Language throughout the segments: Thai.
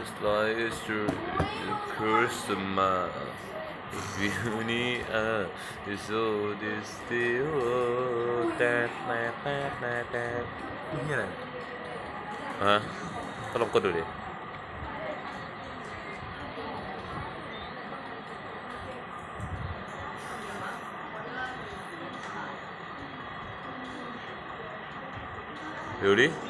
It's like it's true, the Christmas. Beauty uh, is so this still that that that that that นี่อะไร ฮะก็ลองกดดูดิ ดูดิ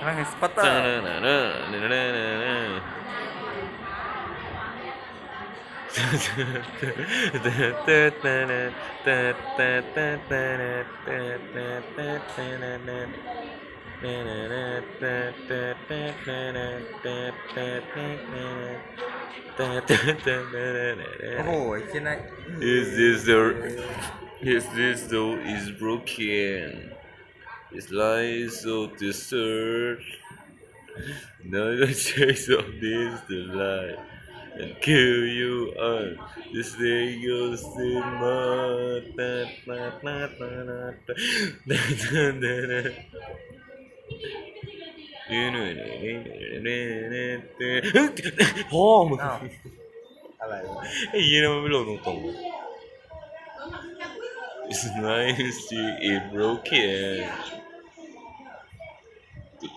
Parang espata. I. Is this the? Is this though is broken? slice of dessert. Another chase of this delight and kill you on this day you'll see my พ่อมึงอะไรไอ้ยี่นี่มันไม่ลงตรงๆ It's nice to eat broken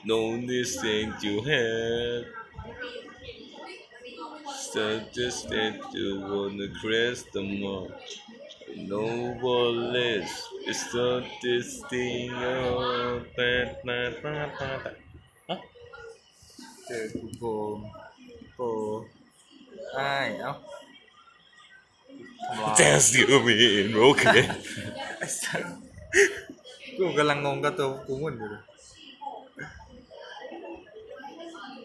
loneliest thing you have. Suggest that you wanna crash the mall. No more less. It's not this thing. Oh, That da, da, da, da. Huh? There you go. Go. Hi, oh. Dance the Umi in Rocket. กูกำลังงงกับตัวกูเหมือนกัน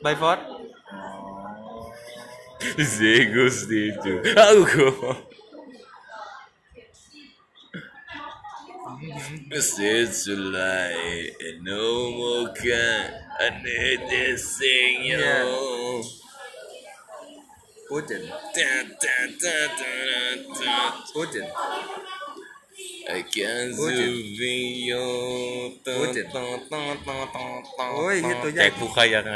Vai fora. Zegos dito. Algo. Since July, é no não can a need senhor. Putin. Putin. Against the vinho. โอ้ยนี่ตัวใหญ่แจ็คผู้ขยักไง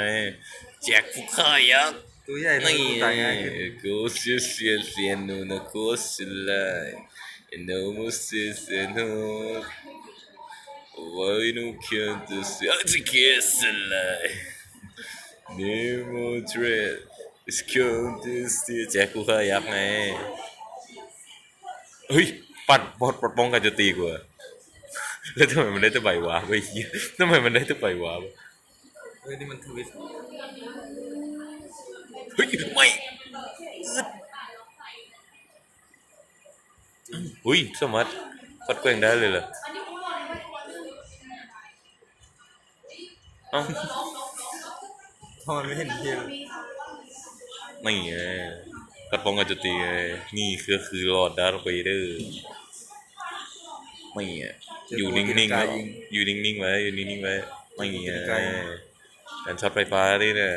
แจ็คผู้ขยักตัวใหญ่นี่กูเสียเสียเสียนูนะกูเสียเลยนูมุสเสียนู Vay nu kendisi acı kesinler. Nemo dread is kendisi. Jack Uha yapma. Hıy. ปัดบอดปลดป้องกันจะตีกูอะแล้วทำไมมันได้แตะใบวะไปเหี้ยทำไมมันได้แตะใบวะเฮ้ยนี่มันทวิสต์เฮ้ยไม่อุ้ยสมัติฟัดแกว่งได้เลยเหรอเอ้าทำไมไม่เห็นเทียนไม่ไงกระปองกันจะตีไงนี่คือคือรอดดาร์คเวเดอร์ ไม่ไงอยู่นิ่งๆไว้อยู่นิ่งๆไว้อยู่นิ่งๆไว้ไม่ไงการช็อตไฟฟ้านี่เนี่ย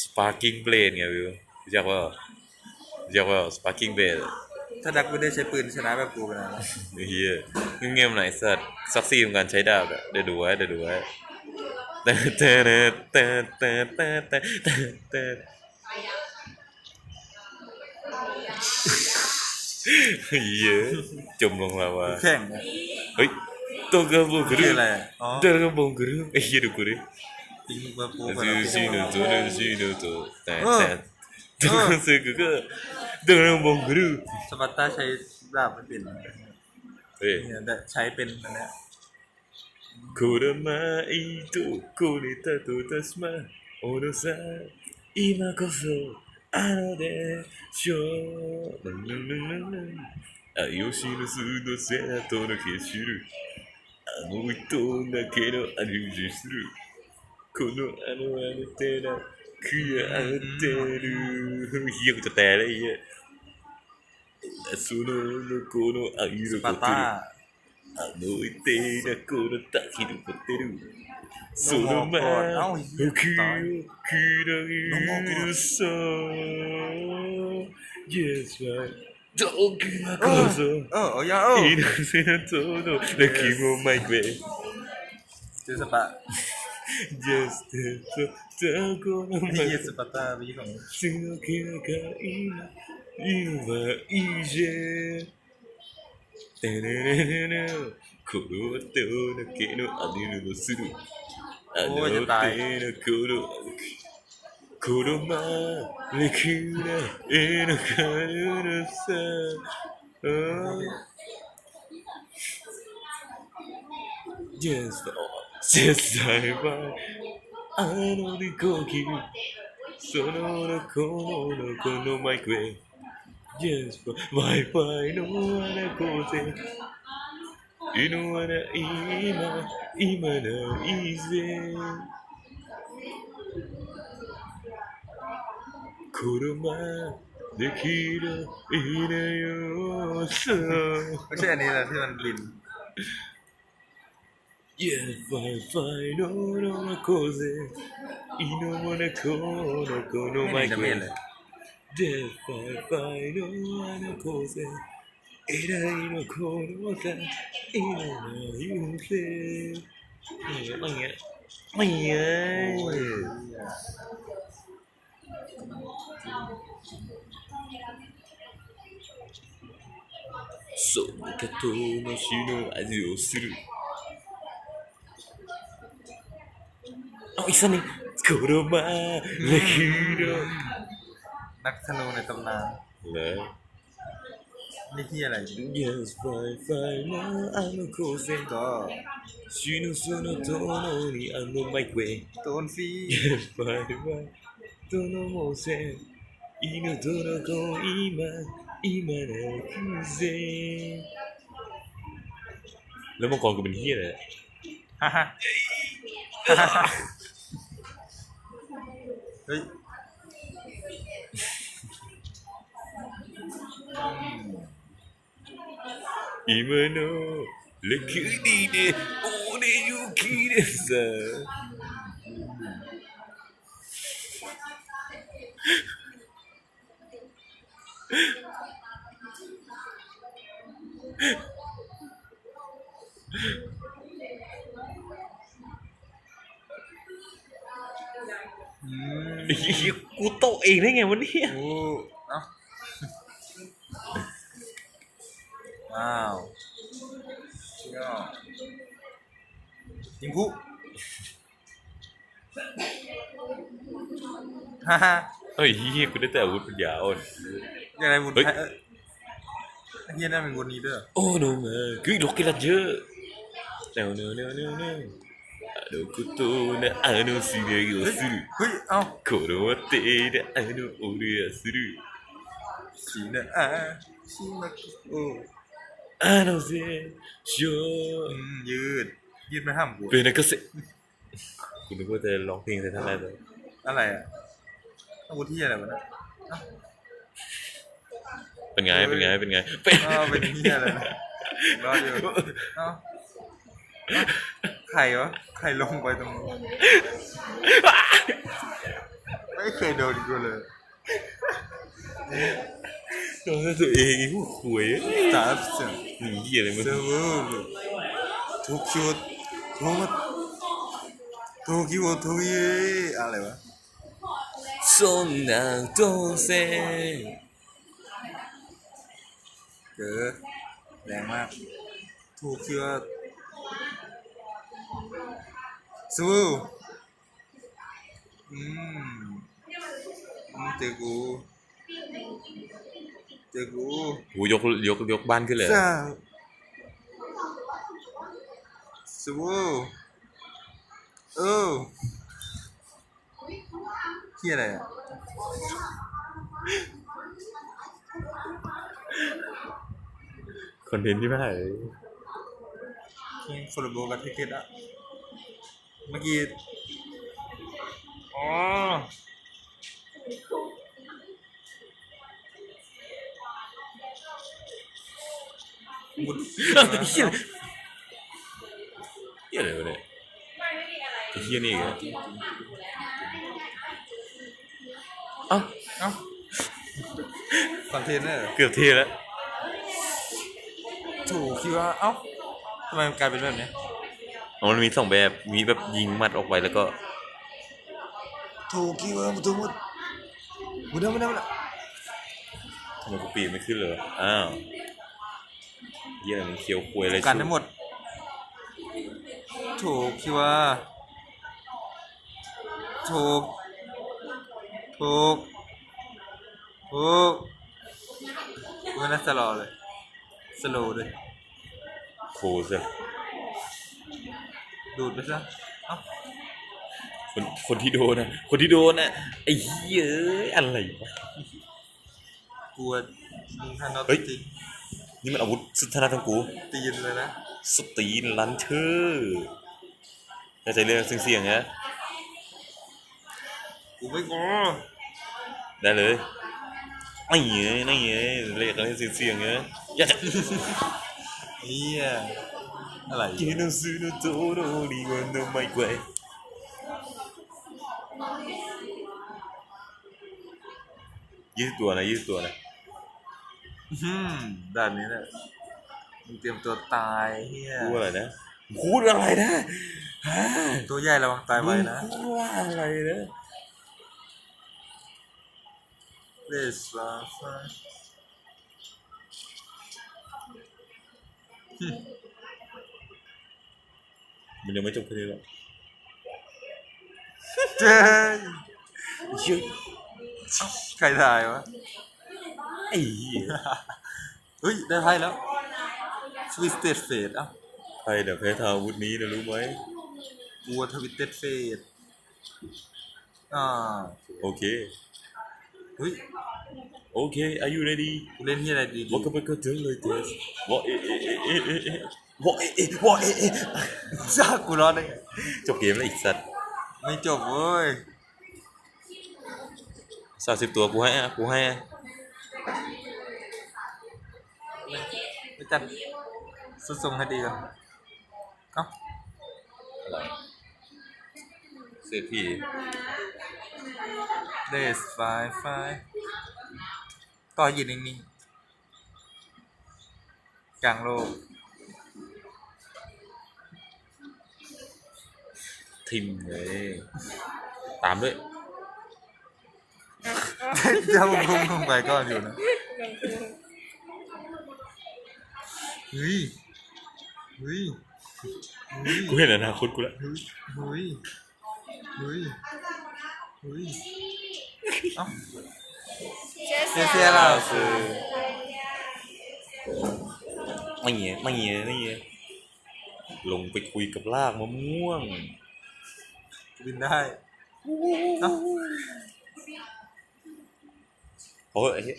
sparking blade ไงวิวรู้จักว่ารู้จักว่า sparking blade ถ้าดักกูได้ใช้ปืนชนะแบบกูไปนานแล้วเฮียเงียบๆหน่อยสัตว์ซักซี่ของการใช้ดาบอะเดี๋ยวดูไว้เดี๋ยวดูไว้เตะเตะเตะเตะเตะเตะเตะเตะ เฮียจมลงแล้วว่ะ แข่งนะ เฮ้ยตัวกระบอกกระ คือ ดู อะไรอะอ๋อ ตัวกระบอกกระดูไอ้เฮียดูกูดิ ทิ้งมาปูไป ซู แล้ว ชิโนตัวนึงชิโนตัวแต่แต่ตัวสึกก็ตัวกระบอกกระดู สปาร์ตาใช้ดาบไม่เป็น เฮ้ย เนี่ยแต่ใช้เป็นอันเนี้ย こらまいとこれたとたすまおのさ今こそ あのでしょう。愛を記すのせラとの消しる。あの人だけの主する。このあのあのてな。くやってる。よくとたやれや。その子の愛のこと。あの手なこの滝のホテル。その前僕を嫌いさ Yes, right 遠くなこそ色せなとの泣きもマイクへ Desa pak Just so Tako naman Iya sepatabi ko Sino kinakain Iba ije Tananana この後だけのアニルのする。あの手のここのまれくらいのカルルさ。Yes, yes, I あの飛行機。そののこののこのマイクへ。Yes, Wi-Fi のあれこぜ。いの穴今今ないぜ車できるいなよさ ไม่ใช่อันนี้แหละที่มันบิน Yes, Wi-Fi ののこぜいの穴このこのマ ไม่ イ เห็น ク จะไม่ へ เห็นเลย で、ファイファイのあの子ぜ、 えらいの子供さん、えらいの優勢。おやおや、おや。そんなかとなしの味をする。あ、いさみ、コロマ、レヒーロー。なくてもね、たぶんな。ね。นักธนูในตำนาน ね。 นี่ที่อะไร Yes, Wi-Fi のあの子ぜ。 ก็ 死ぬその殿にあのマイクへ。 โดนฟรี バイバイどのもせ犬どの子今今泣くぜแล้วมังกรกูเป็นเฮียอะไร ฮ่าฮ่าฮ่าฮ่าเฮ้ย 今のレクリで俺を切れさ อืม ไอ้เฮียกูโตะเองได้ไงวะเนี่ย โ ฮ่าฮ่า เฮ้ยเฮียกูได้แต่อาวุธปัญญาอ่อน ยังไงบุญ เฮ้ย ไทยเอ้ยไอ้เฮียนั่นเป็นบุญนี้ด้วยเหรอ โอ้โนมาคือล็อกกี้ลัดเยอะเนาเนาเนาเนาเนาあのことなあの試合をする เฮ้ย เอ้า この手であの俺はする สีเนี่ยอ่าชิมากิโอ้ あのせしょ อืมยืด ยืดไม่ห้ามกู เป็นนักเสกูนึกว่าจะร้องเพลงแต่ท่านแรกเลย อะไรอ่ะ อาวุธที่อะไรวะเนะเป็นไง เป็นไง เป็นไง เป็นอ้าวเป็นที่อะไรนะรอดอยู่เอ้าเอ้าใครวะใครลงไปตรงนู้นไม่เคยโดนกูเลย โดนตัวเองกูขวยสามสิบหนีเหี้ยอะไรมึงเซอร์เวอร์ทุกคิวทุกทุกคิวทุกเยอะไรวะ そんなどうせ เจอแรงมาก ถูกคิวสู้อืมอืมเจอกูเจอกู กูยกยกยกบ้านขึ้นเลย จ้าสู้เออ ที่อะไรอะคอนเทนต์ที่ไม่หายฟลโบกับทิเก็ตอะเมื่อกี้ อ๋อมุดเฮียเฮียอะไรวะเนี่ยไอ้เฮียนี่อีกแล้ว เอ้าเอ้าคอนเทนเนอร์เกือบเทแล้วถูกคิดว่าเอ้าทำไมมันกลายเป็นแบบนี้อ๋อมันมีสองแบบ มีแบบยิงมัดออกไปแล้วก็ ถูกคิดว่ามันถูกหมดหมดแล้วหมดแล้วหมดแล้วทำไมกูปีนไม่ขึ้นเลย อ้าวเฮียมันเคี้ยวควยอะไรกันทั้งหมด ถูกคิดว่าถูก ถูก ถูกไม่น่าสลอเลย สโลว์เลยโคซะดูดไปซะเอ้าคนคนที่โดนนะคนที่โดนนะไอ้เฮียเอ้ยอะไรวะ กลัวยิงทันน็อตเฮ้ย จริงนี่มันอาวุธสุดทนาของกู ตีนเลยนะ สตีนลันเชอร์เข้าใจเรื่องเสียงๆนะ กูไม่กลัวได้เลยไม่เงี้ยไม่เงี้ยเรียกอะไรเสียงๆนะอยากจะเฮียอะไรกินน้ำซื้อน้ำโตโรดีกว่าน้ำไม่กวยยี่สิบตัวนะยี่สิบตัวนะอืมด่านนี้แหละมึงเตรียมตัวตายเฮียพูดอะไรนะพูดอะไรนะฮะตัวใหญ่ระวังตายไว้นะมึงพูดว่าอะไรนะ เลสลาฟามันยังไม่จบแค่นี้หรอก เจ้ยเชื่อใครถ่ายวะไอ้เหี้ยเฮ้ย ได้ไพ่แล้วทวิสเต็ดเฟดอะใครเดี๋ยวแพ้ทางอาวุธนี้นะรู้ไหมวัวทวิสเต็ดเฟดอ่า โอเค เฮ้ย โอเค are you ready กูเล่นที่อะไรดีดีว่าก็ไปก็ถึงเลยเทสว่าเอะเอะเอะเอะเอะเอะว่าเอะเอะว่าเอะเอะจ้ากูรอดได้ไงจบเกมแล้วอีกสัตว์ไม่จบเว้ยสามสิบตัวกูให้อะกูให้อะไม่จัดสุดทรงให้ดีกันเอ้าอะไรเศรษฐี เลสไฟไฟต่อยืนนิ่งๆกลางโลก ทิมเลย ตามด้วย เจ้าพุ่งลงไปก่อนอยู่นะเฮ้ยเฮ้ยเฮ้ยกูเห็นอนาคตกูแล้วเฮ้ยเฮ้ยเฮ้ย เฮ้ยเอ้าเสียเสียเราคือไม่เงี้ยไม่เงี้ยไม่เงี้ยลงไปคุยกับลากมะม่วง บินได้เอ้าโอ้ยไอ้เหี้ย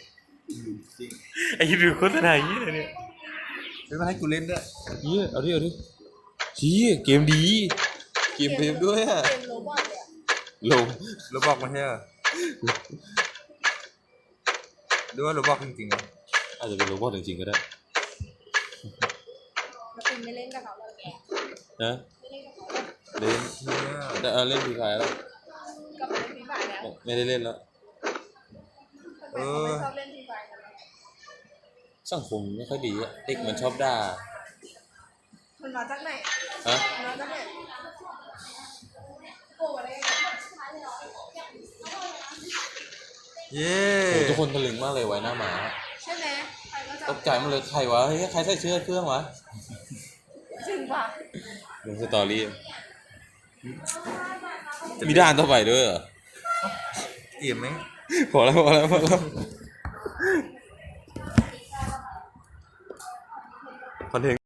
จริงไอ้เหี้ยดูโฆษณาเหี้ยอะไรเนี่ยไม่มาให้กูเล่นด้วยเหี้ยเอาดิเอาดิชี้เกมดี เกมเพลมด้วยอะเป็นโรบอทเลยอะ ลงเราบอกมาใช่ไหม หรือว่าเราบอกจริงๆวะอาจจะเป็นโรบอทจริงๆก็ได้แล้วคุณไม่เล่นกับเขาเลยแกนะไม่เล่นกับเขาเลยเล่นเนี่ยแต่เอาเล่นฟรีไฟแล้ว กับเล่นฟรีไฟแล้วไม่ได้เล่นแล้วทำไมเขาไม่ชอบเล่นฟรีไฟกันอะสังคมไม่ค่อยดีอะเด็กมันชอบด่ามันมาจากไหนฮะมันมาจากไหน เย้โหทุกคนตะลึงมากเลยไว้หน้าหมา ใช่ไหมใครก็จะตกใจหมดเลยใครวะเฮ้ยใครใส่เสื้อเครื่องวะจริงป่ะลงสตอรี่มีด่านต่อไปด้วยเหรอเกมไหมงพอแล้วพอแล้วพอแล้วคอนเทนต์